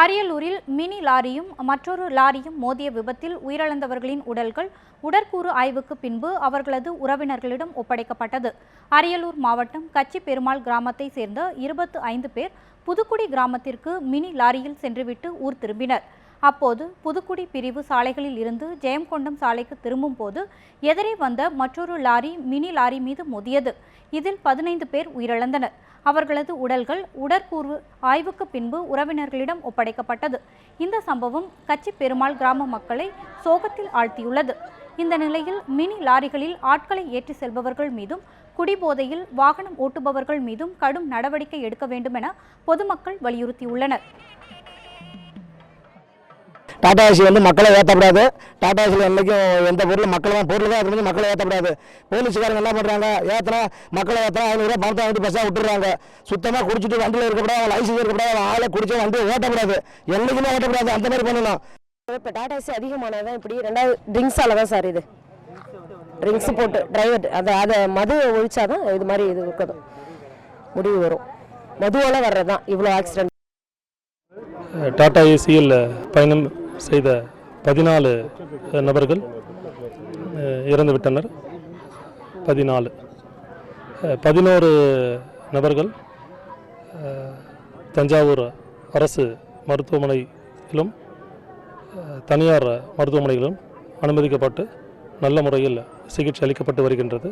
அரியலூரில் மினி லாரியும் மற்றொரு லாரியும் மோதிய விபத்தில் உயிரிழந்தவர்களின் உடல்கள் உடற்கூறு ஆய்வுக்கு பின்பு அவர்களது உறவினர்களிடம் ஒப்படைக்கப்பட்டது. அரியலூர் மாவட்டம் கச்சி பெருமாள் கிராமத்தை சேர்ந்த இருபத்து ஐந்து பேர் புதுக்குடி கிராமத்திற்கு மினி லாரியில் சென்றுவிட்டு ஊர் திரும்பினர். அப்போது புதுக்குடி பிரிவு சாலைகளில் இருந்து ஜெயங்கொண்டம் சாலைக்கு திரும்பும் போது எதிரே வந்த மற்றொரு லாரி மினி லாரி மீது மோதியது. இதில் பதினைந்து பேர் உயிரிழந்தனர். அவர்களது உடல்கள் உடற்கூர்வு ஆய்வுக்கு பின்பு உறவினர்களிடம் ஒப்படைக்கப்பட்டது. இந்த சம்பவம் கச்சி பெருமாள் கிராம மக்களை சோகத்தில் ஆழ்த்தியுள்ளது. இந்த நிலையில் மினி லாரிகளில் ஆட்களை ஏற்றி செல்பவர்கள் மீதும் குடிபோதையில் வாகனம் ஓட்டுபவர்கள் மீதும் கடும் நடவடிக்கை எடுக்க வேண்டும் என பொதுமக்கள் வலியுறுத்தியுள்ளனர். டாடா ஏசி வந்து மக்களை ஏற்றக்கூடாது டாடா ஏசியில் என்றைக்கும் எந்த பொருள் மக்கள் தான் பொருள் தான் இருந்து மக்களை ஏற்றக்கூடாது போலீஸ்காரங்க என்ன பண்ணுறாங்க ஏற்றினா மக்களை ஏற்றினா ஐநூறுரூவா பணத்தை வாங்கி பஸ்ஸாக விட்டுறாங்க சுத்தமாக குடிச்சிட்டு வண்டியில் இருக்கக்கூடாது அவன் லைசன்ஸ் இருக்கக்கூடாது அவன் ஆளை குடிச்சு வண்டியை ஓட்டக்கூடாது. என்றைக்குமே ஓட்டக்கூடாது அந்த மாதிரி பண்ணணும். இப்போ டாடா ஏசி அதிகமானதான் இப்படி ரெண்டாவது ட்ரிங்க்ஸால தான் சார் இது. ட்ரிங்க்ஸ் போட்டு டிரைவர் அதை அதை மது ஒழிச்சாதான் இது மாதிரி இது இருக்குது. முடிவு வரும். மதுவால் வர்றது தான் இவ்வளோ ஆக்சிடென்ட் டாடா ஏசியில் பயணம் செய்த பதினாலு நபர்கள் இறந்துவிட்டனர். பதினாலு. பதினோரு நபர்கள் தஞ்சாவூர் அரசு மருத்துவமனையிலும் தனியார் மருத்துவமனைகளிலும் அனுமதிக்கப்பட்டு நல்ல முறையில் சிகிச்சை அளிக்கப்பட்டு வருகின்றது.